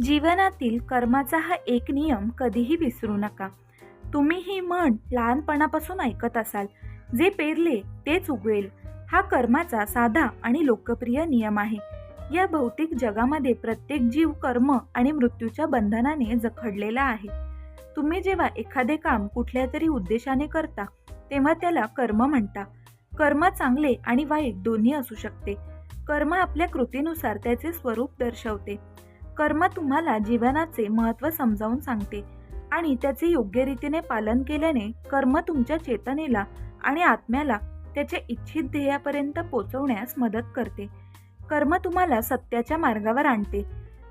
जीवनातील कर्माचा हा एक नियम कधीही विसरू नका. तुम्ही ही म्हण लहानपणापासून ऐकत असाल. जे पेरले तेच उगवेल. हा कर्माचा साधा आणि लोकप्रिय नियम आहे. या भौतिक जगामध्ये प्रत्येक जीव कर्म आणि मृत्यूच्या बंधनाने जखडलेला आहे. तुम्ही जेव्हा एखादे काम कुठल्या तरी उद्देशाने करता तेव्हा त्याला कर्म म्हणता. कर्म चांगले आणि वाईट दोन्ही असू शकते. कर्म आपल्या कृतीनुसार त्याचे स्वरूप दर्शवते. कर्म तुम्हाला जीवनाचे महत्त्व समजावून सांगते आणि त्याचे योग्य रीतीने पालन केल्याने कर्म तुमच्या चेतनेला आणि आत्म्याला त्याच्या इच्छित ध्येयापर्यंत पोचवण्यास मदत करते. कर्म तुम्हाला सत्याच्या मार्गावर आणते.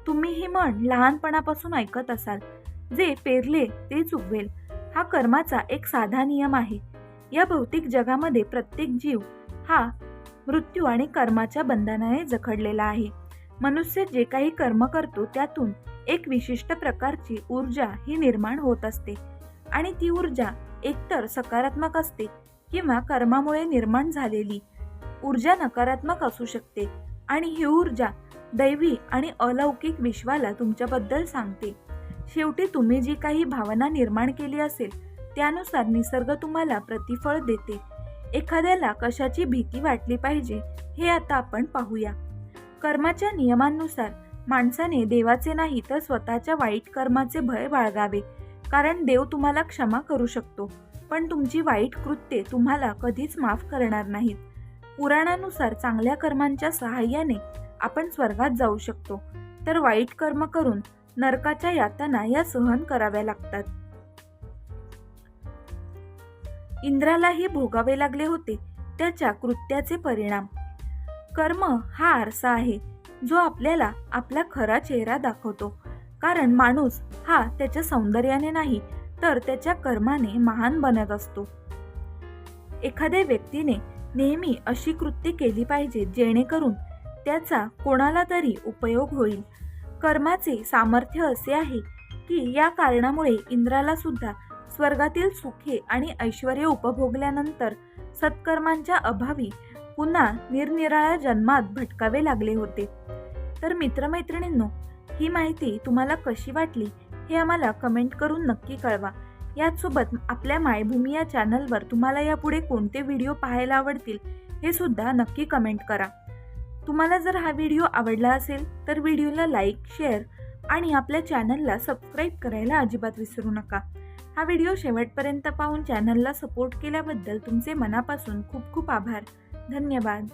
तुम्ही ही म्हण लहानपणापासून ऐकत असाल. जे पेरले तेच उगवेल हा कर्माचा एक साधा नियम आहे. या भौतिक जगामध्ये प्रत्येक जीव हा मृत्यू आणि कर्माच्या बंधनाने जखडलेला आहे. मनुष्य जे काही कर्म करतो त्यातून एक विशिष्ट प्रकारची ऊर्जा ही निर्माण होत असते. आणि ती ऊर्जा एकतर सकारात्मक असते किंवा कर्मामुळे निर्माण झालेली. ऊर्जा नकारात्मक असू शकते आणि ही ऊर्जा दैवी आणि अलौकिक विश्वाला तुमच्याबद्दल सांगते. शेवटी तुम्ही जी काही भावना निर्माण केली असेल त्यानुसार निसर्ग तुम्हाला प्रतिफळ देते. एखाद्याला कशाची भीती वाटली पाहिजे हे आता आपण पाहूया. कर्माच्या नियमांनुसार माणसाने देवाचे नाही तर स्वतःच्या वाईट कर्माचे भय बाळगावे कारण देव तुम्हाला क्षमा करू शकतो पण तुमची वाईट कृत्ये तुम्हाला कधीच माफ करणार नाहीत. पुराणानुसार चांगल्या कर्मांच्या सहाय्याने आपण स्वर्गात जाऊ शकतो तर वाईट कर्म करून नरकाच्या यातना या सहन कराव्या लागतात. इंद्रालाही भोगावे लागले होते त्याच्या कृत्याचे परिणाम. कर्म हा आरसा आहे जो आपल्याला आपला खरा चेहरा दाखवतो. कारण माणूस हा त्याच्या सौंदर्याने नाही तर त्याच्या कर्माने महान बनत असतो. एखाद्या व्यक्तीने नेहमी अशी कृती केली पाहिजे जेणेकरून त्याचा कोणाला तरी उपयोग होईल. कर्माचे सामर्थ्य असे आहे की या कारणामुळे इंद्राला सुद्धा स्वर्गातील सुखे आणि ऐश्वर उपभोगल्यानंतर सत्कर्मांच्या अभावी पुन्हा निरनिराळ्या जन्मात भटकावे लागले होते. तर मित्रमैत्रिणींनो ही माहिती तुम्हाला कशी वाटली हे आम्हाला कमेंट करून नक्की कळवा. याचसोबत आपल्या मायभूमी या चॅनलवर तुम्हाला यापुढे कोणते व्हिडिओ पाहायला आवडतील हे सुद्धा नक्की कमेंट करा. तुम्हाला जर हा व्हिडिओ आवडला असेल तर व्हिडिओला लाईक शेअर आणि आपल्या चॅनलला सबस्क्राईब करायला अजिबात विसरू नका. हा व्हिडिओ शेवटपर्यंत पाहून चॅनलला सपोर्ट केल्याबद्दल तुमचे मनापासून खूप खूप आभार. धन्यवाद.